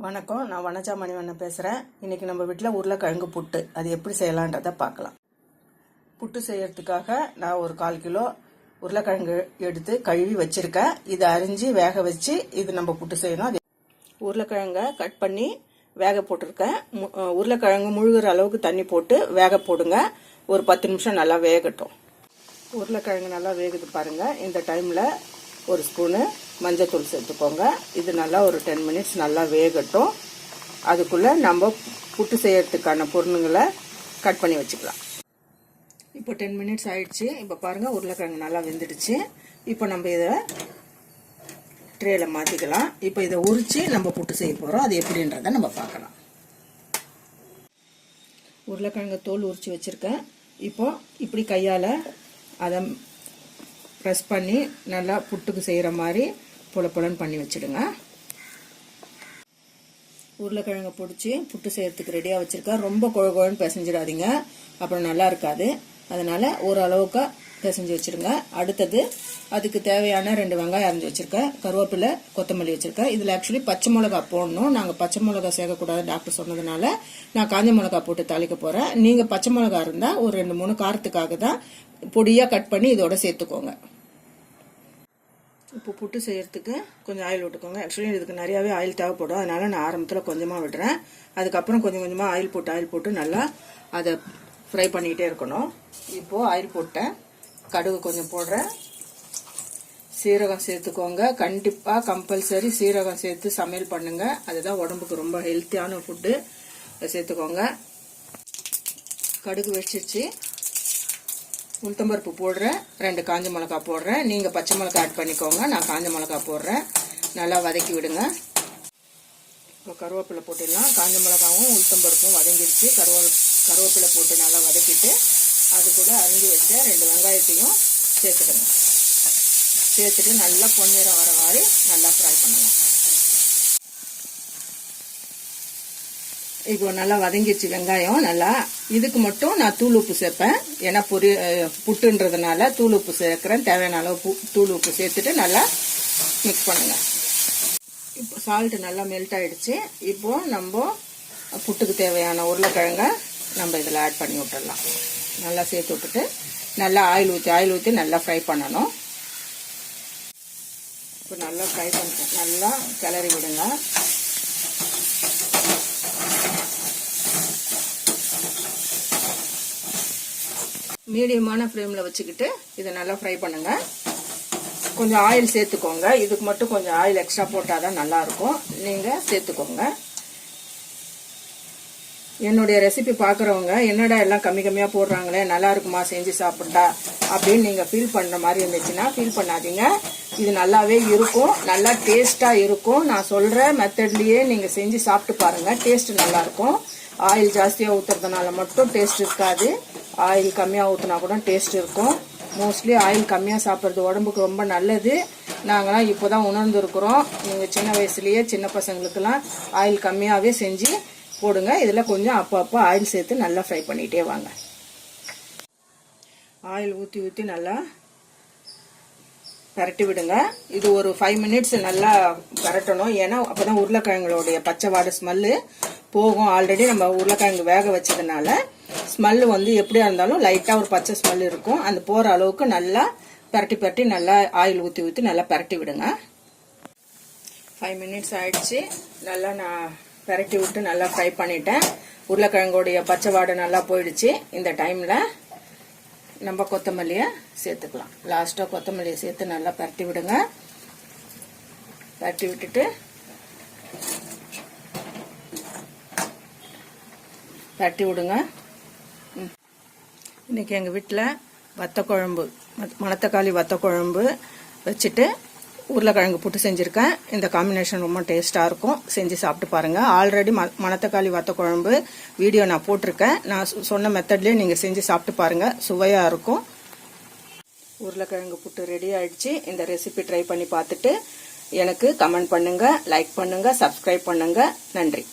வணக்கம் நான் வனஜா மணிவண்ணன் பேசுகிறேன் இன்றைக்கி நம்ம வீட்டில் உருளைக்கிழங்கு புட்டு. அது எப்படி செய்யலான்றதை பார்க்கலாம். புட்டு செய்யறதுக்காக நான் ஒரு கால் கிலோ உருளைக்கிழங்கு எடுத்து கழுவி வச்சுருக்கேன். இதை அரிஞ்சு வேக வச்சு இது நம்ம புட்டு செய்யணும். அது உருளைக்கிழங்கை கட் பண்ணி வேக போட்டிருக்கேன். மு- உருளைக்கிழங்கு முழுகிற அளவுக்கு தண்ணி போட்டு வேக போடுங்க. ஒரு பத்து நிமிஷம் நல்லா வேகட்டும். உருளைக்கிழங்கு நல்லா வேகுது பாருங்கள் இந்த டைமில் ஒரு ஸ்பூனு மஞ்சத்தூள் சேர்த்துக்கோங்க. இது நல்லா ஒரு டென் மினிட்ஸ் நல்லா வேகட்டும். அதுக்குள்ளே நம்ம புட்டு செய்யறதுக்கான பொருளுங்களை கட் பண்ணி வச்சுக்கலாம். இப்போ டென் மினிட்ஸ் ஆயிடுச்சு. இப்போ பாருங்கள் உருளைக்கிழங்கு நல்லா வெந்துடுச்சு. இப்போ நம்ம இதை ட்ரேயில் மாற்றிக்கலாம் இப்போ இதை உரித்து நம்ம புட்டு செய்ய போகிறோம் அது எப்படின்றத நம்ம பார்க்கலாம். உருளைக்கிழங்கு தோல் உரித்து வச்சுருக்கேன். இப்போ இப்படி கையால் அதை ப்ரெஸ் பண்ணி நல்லா புட்டுக்கு செய்கிற மாதிரி புல பண்ணி வச்சுடுங்க. உருளைக்கிழங்கை பிடிச்சி புட்டு செய்கிறதுக்கு ரெடியாக வச்சுருக்கேன் ரொம்ப குழ குழன்னு பிசைஞ்சிடாதீங்க. அப்புறம் நல்லா இருக்காது. அதனால் ஓரளவுக்கு பிசைஞ்சு வச்சுருங்க அடுத்தது அதுக்கு தேவையான ரெண்டு வெங்காயம் அரைஞ்சி வச்சுருக்கேன். கருவேப்பிலை கொத்தமல்லி வச்சுருக்கேன். இதில் ஆக்சுவலி பச்சை மிளகா போடணும். நாங்கள் பச்சை மிளகா சேர்க்கக்கூடாது டாக்டர் சொன்னதுனால நான் காஞ்ச மிளகா போட்டு தாளிக்க போகிறேன் நீங்கள் பச்சை மிளகா இருந்தால் ஒரு ரெண்டு மூணு காரத்துக்காக தான் பொடியாக கட் பண்ணி இதோட சேர்த்துக்கோங்க. இப்போ புட்டு செய்கிறதுக்கு கொஞ்சம் ஆயில் விட்டுக்கோங்க. ஆக்சுவலி இதுக்கு நிறையாவே ஆயில் தேவைப்படும். அதனால் நான் ஆரம்பத்தில் கொஞ்சமாக விடுறேன் அதுக்கப்புறம் கொஞ்சம் கொஞ்சமாக ஆயில் போட்டு ஆயில் போட்டு நல்லா அதை ஃப்ரை பண்ணிகிட்டே இருக்கணும். இப்போது ஆயில் போட்டேன். கடுகு கொஞ்சம் போடுறேன். சீரகம் சேர்த்துக்கோங்க. கண்டிப்பாக கம்பல்சரி சீரகம் சேர்த்து சமையல் பண்ணுங்கள் அதுதான் உடம்புக்கு ரொம்ப ஹெல்த்தியான ஃபுட்டு சேர்த்துக்கோங்க. கடுகு வச்சிருச்சு உளுத்தம்பருப்பு போடுறேன் ரெண்டு காஞ்ச மிளகா போடுறேன். நீங்கள் பச்சை மிளகா ஆட் பண்ணிக்கோங்க நான் காஞ்ச மிளகா போடுறேன். நல்லா வதக்கி விடுங்க. இப்போ கருவேப்பிலை போட்டுடலாம். காஞ்ச மிளகாவும் உளுத்தம்பருப்பும் வதங்கிடுச்சு கருவே கருவேப்பிலை போட்டு நல்லா வதக்கிட்டு அது கூட அரிஞ்சு வச்ச ரெண்டு வெங்காயத்தையும் சேர்த்துடுங்க சேர்த்துட்டு நல்லா பொன்னிறம் வர மாதிரி நல்லா ஃப்ரை பண்ணலாம். இப்போ நல்லா வதங்கிடுச்சு வெங்காயம் நல்லா. இதுக்கு மட்டும் நான் தூள் உப்பு சேர்ப்பேன். ஏன்னா பொரி புட்டுன்றதுனால தூள் உப்பு சேர்க்குறேன். தேவையான அளவு பு- தூள் உப்பு சேர்த்துட்டு நல்லா மிக்ஸ் பண்ணுங்கள் இப்போ சால்ட் நல்லா மெல்ட் ஆகிடுச்சு இப்போ நம்ம புட்டுக்கு தேவையான உருளைக்கிழங்க நம்ம இதில் ஆட் பண்ணி விட்டுடலாம். நல்லா சேர்த்து விட்டுட்டு நல்லா ஆயில் ஊற்றி ஆயில் ஊற்றி நல்லா ஃப்ரை பண்ணணும். இப்போ நல்லா ஃப்ரை பண்ணிட்டேன் நல்லா கிளறி விடுங்க. மீடியமான ஃப்ளேமில் வச்சுக்கிட்டு இதை நல்லா ஃப்ரை பண்ணுங்கள் கொஞ்சம் ஆயில் சேர்த்துக்கோங்க. இதுக்கு மட்டும் கொஞ்சம் ஆயில் எக்ஸ்ட்ரா போட்டால் தான் நல்லாயிருக்கும். நீங்கள் சேர்த்துக்கோங்க. என்னுடைய ரெசிபி பார்க்குறவங்க என்னடா எல்லாம் கம்மி கம்மியாக போடுறாங்களே நல்லா இருக்குமா செஞ்சு சாப்பிட்டா அப்படின்னு நீங்கள் ஃபீல் பண்ணுற மாதிரி இருந்துச்சுன்னா ஃபீல் பண்ணாதீங்க. இது நல்லாவே இருக்கும். நல்லா டேஸ்ட்டாக இருக்கும். நான் சொல்கிற மெத்தட்லேயே நீங்கள் செஞ்சு சாப்பிட்டு பாருங்கள் டேஸ்ட்டு நல்லாயிருக்கும் ஆயில் ஜாஸ்தியாக ஊற்றுறதுனால மட்டும் டேஸ்ட் இருக்காது. ஆயில் கம்மியாக ஊற்றினா கூட டேஸ்ட் இருக்கும். மோஸ்ட்லி ஆயில் கம்மியாக சாப்பிட்றது உடம்புக்கு ரொம்ப நல்லது. நாங்களாம் இப்போ தான் உணர்ந்துருக்குறோம். நீங்கள் சின்ன வயசுலேயே சின்ன பசங்களுக்கெல்லாம் ஆயில் கம்மியாகவே செஞ்சு போடுங்க. இதில் கொஞ்சம் அப்போ அப்போ ஆயில் சேர்த்து நல்லா ஃப்ரை பண்ணிகிட்டே வாங்க. ஆயில் ஊற்றி ஊற்றி நல்லா பரட்டி விடுங்க. இது ஒரு ஃபைவ் மினிட்ஸ் நல்லா பரட்டணும். ஏன்னா அப்பதான் உருளைக்கிழங்குடைய பச்சை வாடை ஸ்மெல்லு போகும். ஆல்ரெடி நம்ம உருளைக்கிழங்கு வேக வச்சதுனால ஸ்மெல்லு வந்து எப்படியா இருந்தாலும் லைட்டாக ஒரு பச்சை ஸ்மெல் இருக்கும். அந்த போகிற அளவுக்கு நல்லா பரட்டி பரட்டி நல்லா ஆயில் ஊற்றி ஊற்றி நல்லா பரட்டி விடுங்க. ஃபைவ் மினிட்ஸ் ஆயிடுச்சு. நல்லா நான் பரட்டி விட்டு நல்லா ஃப்ரை பண்ணிட்டேன். உருளைக்கிழங்குடைய பச்சை வாடை நல்லா போயிடுச்சு. இந்த டைமில் நம்ம கொத்தமல்லியை சேர்த்துக்கலாம். லாஸ்ட்டாக கொத்தமல்லியை சேர்த்து நல்லா பரட்டி விடுங்க. பரட்டி விட்டுட்டு பரட்டி விடுங்க. இன்றைக்கி எங்கள் வீட்டில் வத்த குழம்பு மணத்தக்காளி வத்த குழம்பு வச்சுட்டு உருளைக்கிழங்கு புட்டு செஞ்சுருக்கேன். இந்த காம்பினேஷன் ரொம்ப டேஸ்ட்டாக இருக்கும். செஞ்சு சாப்பிட்டு பாருங்கள் ஆல்ரெடி ம மணத்தக்காளி வத்த குழம்பு வீடியோ நான் போட்டிருக்கேன். நான் சொ- சொன்ன மெத்தட்லேயே நீங்கள் செஞ்சு சாப்பிட்டு பாருங்கள் சுவையாக இருக்கும். உருளைக்கிழங்கு புட்டு ரெடி ஆயிடுச்சு. இந்த ரெசிபி ட்ரை பண்ணி பார்த்துட்டு எனக்கு கமெண்ட் பண்ணுங்கள் லைக் பண்ணுங்கள் சப்ஸ்கிரைப் பண்ணுங்கள் நன்றி.